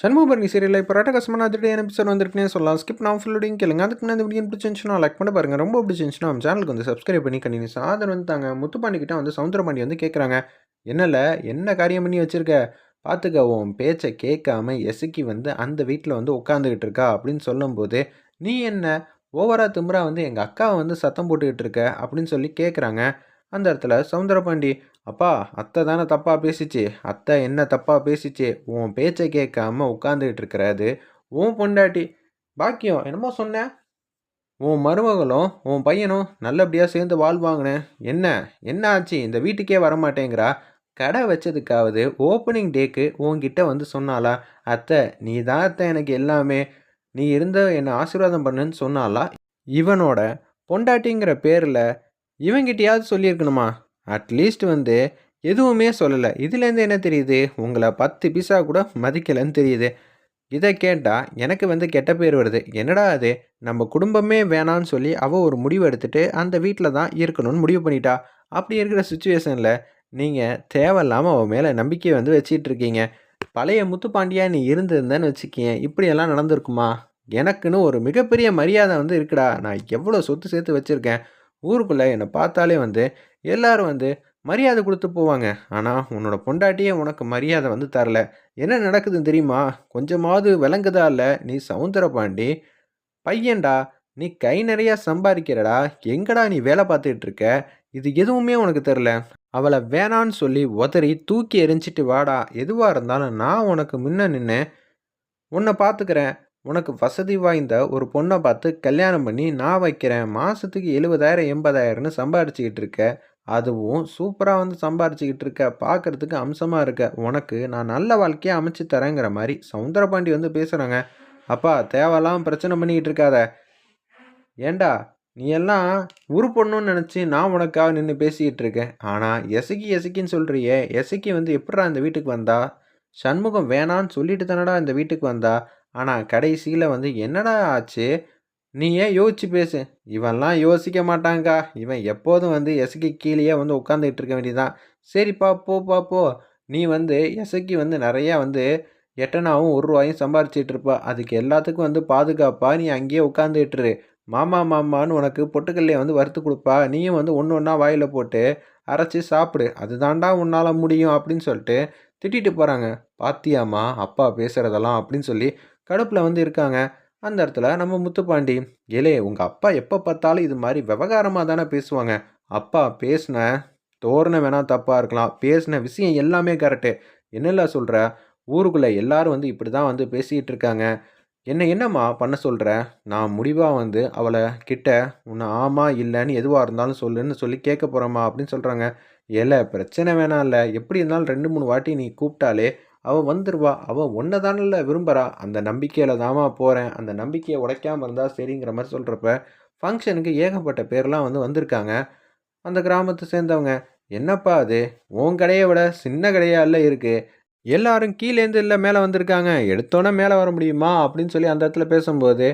சண்முகபரணி சீரியலில் இப்போ ரட்டகசமான அதிரடியான எபிசோட் வந்துருக்குனே சொல்லலாம். ஸ்கிப் நான் ஃபுல்லோடையும் கேளுங்க அதுக்கு முன்னாடி வீடியோ பிடிச்சிருந்துச்சுன்னா லைக் பண்ண பாருங்க. ரொம்ப பிடிச்சிருந்துச்சுன்னா நம்ம சேனலுக்கு வந்து சப்ஸ்கிரைப் பண்ணி கண்டினியூஸ் ஆதரவு வந்து தாங்க முத்துப்பாண்டி வந்து சவுந்தரபாண்டி வந்து கேட்குறாங்க என்னல என்ன காரியம் பண்ணி வச்சிருக்க? பார்த்துக்க உன் பேச்சை கேட்காம எசுக்கி வந்து அந்த வீட்டில் வந்து உட்காந்துக்கிட்டு இருக்கா? அப்படின்னு சொல்லும்போது நீ என்ன? ஓவரா திமுறா வந்து எங்கள் அக்காவை வந்து சத்தம் போட்டுக்கிட்டு இருக்க? அப்படின்னு சொல்லி கேட்குறாங்க அந்த இடத்துல சவுந்தரபாண்டி அப்பா அத்தை தானே தப்பாக பேசிச்சு. அத்தை என்ன தப்பாக பேசிச்சு? உன் பேச்சை கேட்காம உட்காந்துக்கிட்டு இருக்கிறாரு உன் பொண்டாட்டி பாக்கியம் என்னமோ சொன்னேன் உன் மருமகளும் உன் பையனும் நல்லபடியாக சேர்ந்து வாழ்வாங்கண்ணே என்ன? என்ன ஆச்சு? இந்த வீட்டுக்கே வரமாட்டேங்கிறா? கடை வச்சதுக்காவது ஓப்பனிங் டேக்கு உன்கிட்ட வந்து சொன்னாலா அத்தை நீ தான் அத்தை எனக்கு எல்லாமே. நீ இருந்த என்னை ஆசீர்வாதம் பண்ணுன்னு சொன்னாலா இவனோட பொண்டாட்டிங்கிற பேரில் இவங்கிட்டயாவது சொல்லியிருக்கணுமா? அட்லீஸ்ட் வந்து எதுவுமே சொல்லலை. இதுலேருந்து என்ன தெரியுது? உங்களை பத்து பீஸா கூட மதிக்கலைன்னு தெரியுது. இதை கேட்டால் எனக்கு வந்து கெட்ட பேர் வருது. என்னடா அது நம்ம குடும்பமே வேணான்னு சொல்லி அவள் ஒரு முடிவு எடுத்துட்டு அந்த வீட்டில் தான் இருக்கணும்னு முடிவு பண்ணிட்டா. அப்படி இருக்கிற சுச்சுவேஷனில் நீங்கள் தேவையில்லாமல் அவள் மேலே நம்பிக்கை வந்து வச்சிட்டு இருக்கீங்க. பழைய முத்துப்பாண்டியா நீ இருந்திருந்தேன்னு வச்சுக்கேன். இப்படியெல்லாம் நடந்திருக்குமா? எனக்குன்னு ஒரு மிகப்பெரிய மரியாதை வந்து இருக்குடா. நான் எவ்வளோ சொத்து சேர்த்து வச்சுருக்கேன். ஊருக்குள்ளே என்னை பார்த்தாலே வந்து எல்லாரும் வந்து மரியாதை கொடுத்து போவாங்க. ஆனால் உன்னோட பொண்டாட்டியே உனக்கு மரியாதை வந்து தரல. என்ன நடக்குதுன்னு தெரியுமா? கொஞ்சமாவது விளங்குதா இல்லை? நீ சவுந்தர பாண்டி. பையன்டா நீ கை நிறையா சம்பாதிக்கிறடா. எங்கடா நீ வேலை பார்த்துக்கிட்டு இருக்க? இது எதுவுமே உனக்கு தெரில. அவளை வேணான்னு சொல்லி உதறி தூக்கி எரிஞ்சிட்டு வாடா. எதுவாக இருந்தாலும் நான் உனக்கு முன்ன நின்று உன்னை பார்த்துக்கிறேன். உனக்கு வசதி வாய்ந்த ஒரு பொண்ணை பார்த்து கல்யாணம் பண்ணி நான் வைக்கிறேன். மாதத்துக்கு எழுபதாயிரம் எண்பதாயிரம்னு சம்பாரிச்சுக்கிட்டு இருக்க. அதுவும் சூப்பராக வந்து சம்பாரிச்சுக்கிட்டு இருக்க. பார்க்குறதுக்கு அம்சமாக இருக்க. உனக்கு நான் நல்ல வாழ்க்கையை அமைச்சு தரேங்கிற மாதிரி சவுந்தரபாண்டி வந்து பேசுகிறாங்க அப்பா தேவையெல்லாம் பிரச்சனை பண்ணிக்கிட்டு இருக்காத. ஏண்டா நீ எல்லாம் உருப்படணும்னு நினச்சி நான் உனக்காக நின்று பேசிக்கிட்டு இருக்கேன். ஆனால் எசக்கி எசக்கின்னு சொல்கிறியே எசக்கி வந்து எப்படா இந்த வீட்டுக்கு வந்தா? சண்முகம் வேணான்னு சொல்லிட்டு தானடா இந்த வீட்டுக்கு வந்தா? ஆனால் கடைசியில் வந்து என்னடா ஆச்சு? நீ ஏன் யோசிச்சு பேசு? இவன்லாம் யோசிக்க மாட்டாங்கக்கா இவன் எப்போதும் வந்து எசக்கி கீழேயே வந்து உட்காந்துக்கிட்டு இருக்க வேண்டியதான் சரிப்பா போப்பா போ நீ வந்து எசக்கி வந்து நிறையா வந்து எட்டனாவும் ஒரு ரூபாயும் சம்பாரிச்சிட்டு இருப்பா. அதுக்கு எல்லாத்துக்கும் வந்து பாதுகாப்பாக நீ அங்கேயே உட்காந்துட்டுரு மாமா மாமான்னு உனக்கு பொட்டுக்கல்லையை வந்து வறுத்து கொடுப்பா. நீயும் வந்து ஒன்று ஒன்றா வாயில் போட்டு அரைச்சி சாப்பிடு. அதுதான்டா உன்னால் முடியும் அப்படின்னு சொல்லிட்டு திட்டிட்டு போகிறாங்க பாத்தியாம்மா அப்பா பேசுகிறதெல்லாம் அப்படின்னு சொல்லி கடுப்பில் வந்து இருக்காங்க. அந்த இடத்துல நம்ம முத்துப்பாண்டி ஏலே உங்கள் அப்பா எப்போ பார்த்தாலும் இது மாதிரி விவகாரமாக தானே பேசுவாங்க. அப்பா பேசின தோரணை வேணால் தப்பாக இருக்கலாம். பேசின விஷயம் எல்லாமே கரெக்டு என்னெல்லாம் சொல்கிற ஊருக்குள்ளே எல்லாரும் வந்து இப்படி தான் வந்து பேசிக்கிட்டு இருக்காங்க. என்ன என்னம்மா பண்ண சொல்கிற நான் முடிவாக வந்து அவளை கிட்ட உன்னை ஆமா இல்லைன்னு எதுவாக இருந்தாலும் சொல்லுன்னு சொல்லி கேட்க போகிறோம்மா அப்படின்னு சொல்கிறாங்க இல்லை பிரச்சனை வேணாம் இல்லை. எப்படி இருந்தாலும் ரெண்டு மூணு வாட்டி நீ கூப்பிட்டாலே அவள் வந்துடுவா அவள் ஒன்றை தானல்ல விரும்புகிறா அந்த நம்பிக்கையில் தாமா போகிறேன் அந்த நம்பிக்கையை உடைக்காமல் இருந்தால் சரிங்கிற மாதிரி சொல்கிறப்ப ஃபங்க்ஷனுக்கு ஏகப்பட்ட பேர்லாம் வந்து வந்திருக்காங்க. அந்த கிராமத்தை சேர்ந்தவங்க என்னப்பா அது? உன் கடையை விட சின்ன கடையால இருக்குது எல்லாரும் கீழேருந்து இல்லை மேலே வந்திருக்காங்க. எடுத்தோன்னே மேலே வர முடியுமா? அப்படின்னு சொல்லி அந்த இடத்துல பேசும்போது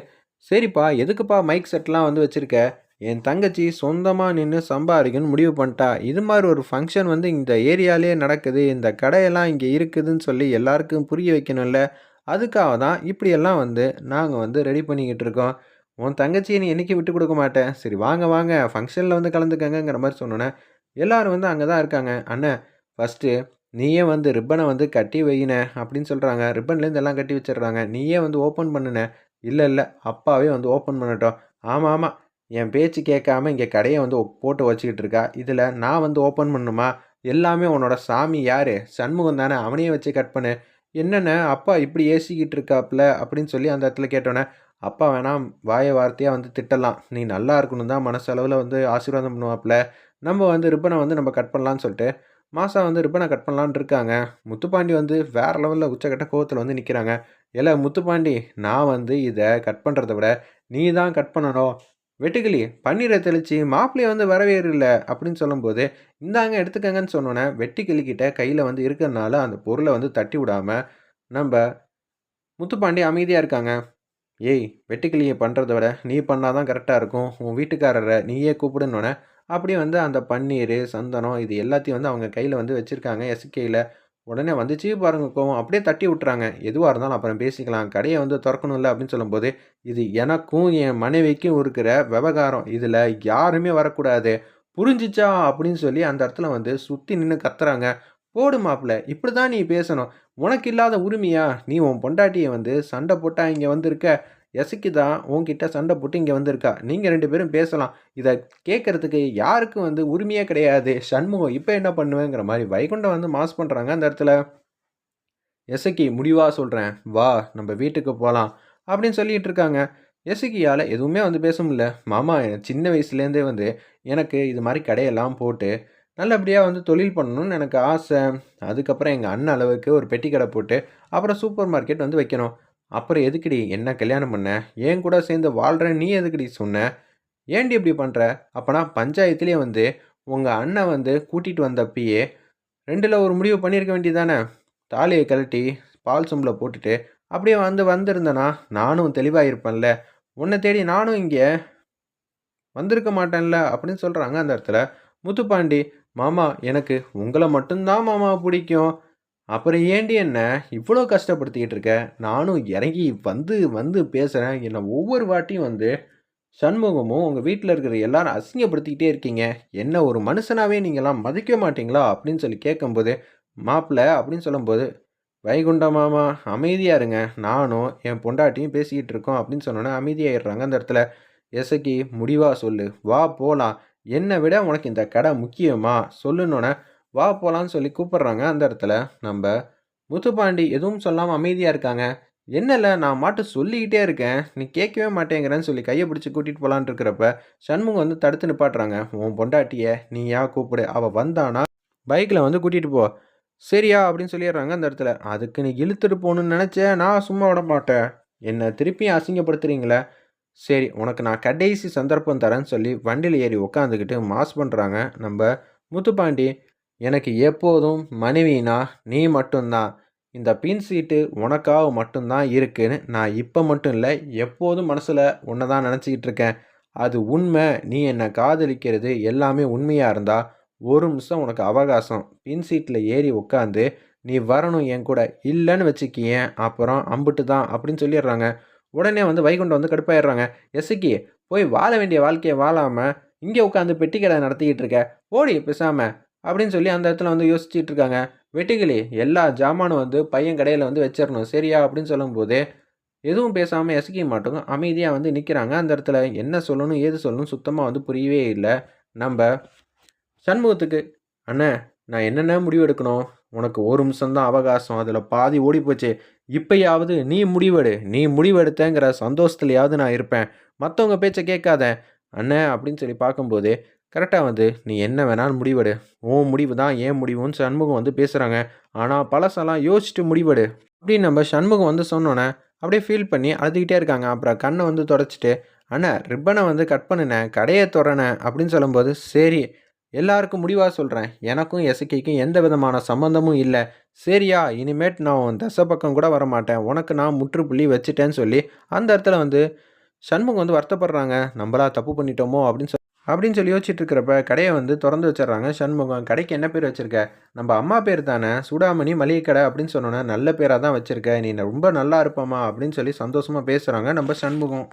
சரிப்பா எதுக்குப்பா மைக் செட்லாம் வந்து வச்சுருக்க? என் தங்கச்சி சொந்தமாக நின்று சம்பாதிக்கணும்னு முடிவு பண்ணிட்டா. இது மாதிரி ஒரு ஃபங்க்ஷன் வந்து இந்த ஏரியாலே நடக்குது. இந்த கடையெல்லாம் இங்கே இருக்குதுன்னு சொல்லி எல்லாருக்கும் புரிய வைக்கணும்ல. அதுக்காக தான் இப்படியெல்லாம் வந்து நாங்கள் வந்து ரெடி பண்ணிக்கிட்டு இருக்கோம். உன் தங்கச்சியை நீ என்றைக்கு விட்டு கொடுக்க மாட்டேன்? சரி வாங்க வாங்க. ஃபங்க்ஷனில் வந்து கலந்துக்கங்கிற மாதிரி சொன்னோன்னே எல்லோரும் வந்து அங்கே தான் இருக்காங்க. அண்ணன் ஃபஸ்ட்டு நீயே வந்து ரிப்பனை வந்து கட்டி வையின அப்படின்னு சொல்கிறாங்க ரிப்பன்லேருந்து எல்லாம் கட்டி வச்சிடுறாங்க. நீயே வந்து ஓப்பன் பண்ணுன. இல்லை இல்லை அப்பாவே வந்து ஓப்பன் பண்ணட்டும். ஆமாம் ஆமாம் என் பேச்சு கேட்காம இங்கே கடையை வந்து போட்டு வச்சுக்கிட்டு இருக்கா? இதில் நான் வந்து ஓப்பன் பண்ணுமா எல்லாமே உன்னோட சாமி யார்? சண்முகம் தானே அவனையே வச்சு கட் பண்ணு. என்னென்ன? அப்பா இப்படி ஏசிக்கிட்டு இருக்காப்புல அப்படின்னு சொல்லி அந்த இடத்துல கேட்டோன்னே அப்பா வேணாம் வாய வார்த்தையாக வந்து திட்டலாம். நீ நல்லா இருக்கணும் தான் மனசளவில் வந்து ஆசீர்வாதம் பண்ணுவாப்புல நம்ம வந்து ரிப்பனை வந்து நம்ம கட் பண்ணலான்னு சொல்லிட்டு மாதம் வந்து ரிப்பனை கட் பண்ணலான்னு இருக்காங்க. முத்துப்பாண்டி வந்து வேறு லெவலில் உச்சக்கட்ட கோவத்தில் வந்து நிற்கிறாங்க இல்லை முத்துப்பாண்டி நான் வந்து இதை கட் பண்ணுறத விட நீ தான் கட் பண்ணணும். வெட்டுக்கிளி பன்னீரை தெளித்து மாப்பிள்ளையை வந்து வரவேறில்ல அப்படின்னு சொல்லும்போது இந்தாங்க எடுத்துக்கங்கன்னு சொன்னோன்னே வெட்டுக்கிளிக்கிட்ட கையில் வந்து இருக்கிறனால அந்த பொருளை வந்து தட்டி விடாமல் நம்ம முத்துப்பாண்டி அமைதியாக இருக்காங்க. ஏய் வெட்டுக்கிளியை பண்ணுறத விட நீ பண்ணால் தான் கரெக்டாக இருக்கும். உன் வீட்டுக்காரரை நீயே கூப்பிடுன்னொன்னே அப்படியே வந்து அந்த பன்னீர் சந்தனம் இது எல்லாத்தையும் வந்து அவங்க கையில் வந்து வச்சுருக்காங்க. எஸ்கேயில் உடனே வந்துச்சு பாருங்க கோவம். அப்படியே தட்டி விட்டுறாங்க. எதுவாக இருந்தாலும் அப்புறம் பேசிக்கலாம். கடையை வந்து திறக்கணும்ல அப்படின்னு சொல்லும்போது இது எனக்கும் என் மனைவிக்கும் இருக்கிற விவகாரம். இதில் யாருமே வரக்கூடாது. புரிஞ்சிச்சா? அப்படின்னு சொல்லி அந்த இடத்துல வந்து சுற்றி நின்று கத்துறாங்க. போடு மாப்பிள்ள இப்படி தான் நீ பேசணும். உனக்கு இல்லாத உரிமையா? நீ உன் பொண்டாட்டியை வந்து சண்டை போட்டால் இங்கே வந்திருக்க. எசைக்கு தான் உங்ககிட்ட சண்டை போட்டு இங்கே வந்திருக்கா? நீங்கள் ரெண்டு பேரும் பேசலாம். இதை கேட்குறதுக்கு யாருக்கும் வந்து உரிமையே கிடையாது. சண்முகம் இப்போ என்ன பண்ணுவேங்கிற மாதிரி வைகுண்டம் வந்து மாஸ் பண்ணுறாங்க அந்த இடத்துல. எசக்கி முடிவாக சொல்கிறேன் வா நம்ம வீட்டுக்கு போகலாம் அப்படின்னு சொல்லிட்டு இருக்காங்க. எசக்கியால் எதுவுமே வந்து பேச முடியல. மாமா சின்ன வயசுலேருந்தே வந்து எனக்கு இது மாதிரி கடையெல்லாம் போட்டு நல்லபடியாக வந்து தொழில் பண்ணணும்னு எனக்கு ஆசை. அதுக்கப்புறம் எங்கள் அண்ணன் அளவுக்கு ஒரு பெட்டி கடை போட்டு அப்புறம் சூப்பர் மார்க்கெட் வந்து வைக்கணும். அப்புறம் எதுக்குடி என்ன கல்யாணம் பண்ண? ஏன் கூட சேர்ந்து வாழ்கிறேன் நீ எதுக்குடி சொன்ன? ஏன்டி இப்படி பண்ணுற அப்போனா பஞ்சாயத்துலேயே வந்து உங்கள் அண்ணன் வந்து கூட்டிகிட்டு வந்தப்பயே ரெண்டில் ஒரு முடிவு பண்ணியிருக்க வேண்டியதானே தாலியை கழட்டி பால் சொம்பில் போட்டுட்டு அப்படியே வந்து வந்திருந்தேனா? நானும் தெளிவாக இருப்பேன்ல உன்னை தேடி நானும் இங்கே வந்திருக்க மாட்டேன்ல அப்படின்னு சொல்கிறாங்க அந்த இடத்துல. முத்துப்பாண்டி மாமா எனக்கு உங்களை மட்டும்தான் மாமா பிடிக்கும். அப்புறம் ஏண்டி என்ன? இவ்வளோ கஷ்டப்படுத்திக்கிட்டு இருக்க? நானும் இறங்கி வந்து வந்து பேசுகிறேன் என்னை ஒவ்வொரு வாட்டியும் வந்து சண்முகமும் உங்கள் வீட்டில் இருக்கிற எல்லாரும் அசிங்கப்படுத்திக்கிட்டே இருக்கீங்க. என்ன ஒரு மனுஷனாகவே நீங்களாம் மதிக்க மாட்டீங்களா? அப்படின்னு சொல்லி கேட்கும்போது மாப்பிள்ள அப்படின்னு சொல்லும்போது வைகுண்ட மாமா அமைதியாக இருங்க. நானும் என் பொண்டாட்டியும் பேசிக்கிட்டு இருக்கோம். அப்படின்னு சொன்னோன்னே அமைதியாகிடுறாங்க அந்த இடத்துல. எசக்கி முடிவாக சொல்லு. வா போகலாம் என்னை விட உனக்கு இந்த கடை முக்கியமாக சொல்லுன்னொன்னே வா போகலான்னு சொல்லி கூப்பிட்றாங்க அந்த இடத்துல. நம்ம முத்துப்பாண்டி எதுவும் சொல்லாமல் அமைதியாக இருக்காங்க. என்னல நான் மாட்டு சொல்லிக்கிட்டே இருக்கேன். நீ கேட்கவே மாட்டேங்கிறேன்னு சொல்லி கையை பிடிச்சி கூட்டிகிட்டு போகலான்னு இருக்கிறப்ப சண்முகம் வந்து தடுத்து நிப்பாட்டுறாங்க. உன் பொண்டாட்டிய நீ யா கூப்பிடு. அவள் வந்தானா? பைக்கில் வந்து கூட்டிகிட்டு போ. சரியா? அப்படின்னு சொல்லிடுறாங்க அந்த இடத்துல. அதுக்கு நீ இழுத்துட்டு போகணுன்னு நினச்சேன். நான் சும்மா விட மாட்டேன். என்னை திருப்பியும் அசிங்கப்படுத்துறீங்களே? சரி உனக்கு நான் கடைசி சந்தர்ப்பம் தரேன்னு சொல்லி வண்டியில் ஏறி உட்காந்துக்கிட்டு மாஸ் பண்ணுறாங்க நம்ம முத்துப்பாண்டி. எனக்கு எப்போதும் மனைவினா நீ மட்டும்தான். இந்த பின் சீட்டு உனக்காக மட்டும்தான் இருக்குன்னு நான் இப்போ மட்டும் இல்லை எப்போதும் மனசில் உன்னை தான் நினச்சிக்கிட்டு இருக்கேன். அது உண்மை. நீ என்னை காதலிக்கிறது எல்லாமே உண்மையாக இருந்தால் ஒரு நிமிஷம் உனக்கு அவகாசம். பின் சீட்டில் ஏறி உட்காந்து நீ வரணும் என் கூட இல்லைன்னு வச்சுக்கியேன் அப்புறம் அம்புட்டு தான் அப்படின்னு சொல்லிடுறாங்க. உடனே வந்து வைகுண்டம் வந்து கடுப்பாயிடுறாங்க. எசுக்கி போய் வாழ வேண்டிய வாழ்க்கையை வாழாமல் இங்கே உட்காந்து பெட்டி கடை நடத்திக்கிட்டு இருக்க. ஓடி பேசாமல் அப்படின்னு சொல்லி அந்த இடத்துல வந்து யோசிச்சுட்டு இருக்காங்க. வெட்டுக்கிளி எல்லா ஜாமானும் வந்து பையன் கடையில் வந்து வச்சிடணும் சரியா? அப்படின்னு சொல்லும்போது எதுவும் பேசாமல் எசக்கிக்க மாட்டோங்க அமைதியாக வந்து நிற்கிறாங்க அந்த இடத்துல என்ன சொல்லணும் ஏது சொல்லணும் சுத்தமாக வந்து புரியவே இல்லை. நம்ம சண்முகத்துக்கு அண்ணே நான் என்னென்ன முடிவு எடுக்கணும்? உனக்கு ஒரு நிமிஷம்தான் அவகாசம். அதில் பாதி ஓடி போச்சு. இப்பயாவது நீ முடிவெடு. நீ முடிவெடுத்தேங்கிற சந்தோஷத்துலையாவது நான் இருப்பேன். மற்றவங்க பேச்சை கேட்காத. அண்ணே அப்படின்னு சொல்லி பார்க்கும்போது கரெக்டாக வந்து நீ என்ன வேணாலும் முடிவெடு. உன் முடிவு தான் ஏன் முடிவுன்னு சண்முகம் வந்து பேசுகிறாங்க ஆனால் பழசெல்லாம் யோசிச்சுட்டு முடிவெடு. அப்படின்னு நம்ம சண்முகம் வந்து சொன்னோன்னே அப்படியே ஃபீல் பண்ணி அழுதுகிட்டே இருக்காங்க. அப்புறம் கண்ணை வந்து தொடச்சிட்டு அண்ணா ரிப்பனை வந்து கட் பண்ணினேன் கடையை தொடனேன் அப்படின்னு சொல்லும்போது சரி எல்லாருக்கும் முடிவாக சொல்கிறேன் எனக்கும் எசக்கிக்கும் எந்த விதமான சம்மந்தமும் இல்லை. சரியா இனிமேட் நான் உன் தசை பக்கம் கூட வரமாட்டேன். உனக்கு நான் முற்றுப்புள்ளி வச்சுட்டேன்னு சொல்லி அந்த இடத்துல வந்து சண்முகம் வந்து வருத்தப்படுறாங்க. நம்மளா தப்பு பண்ணிட்டோமோ? அப்படின்னு சொல்லி அப்படின்னு சொல்லி யோசிச்சுட்டு இருக்கிறப்ப கடையை வந்து திறந்து வச்சிடுறாங்க. சண்முகம் கடைக்கு என்ன பேர் வச்சிருக்க? நம்ம அம்மா பேர் தானே சூடாமணி மளிகை கடை அப்படின்னு சொன்னோன்னே நல்ல பேராக தான் வச்சிருக்க. நீ ரொம்ப நல்லா இருப்பமா அப்படின்னு சொல்லி சந்தோஷமாக பேசுகிறாங்க நம்ம சண்முகம்.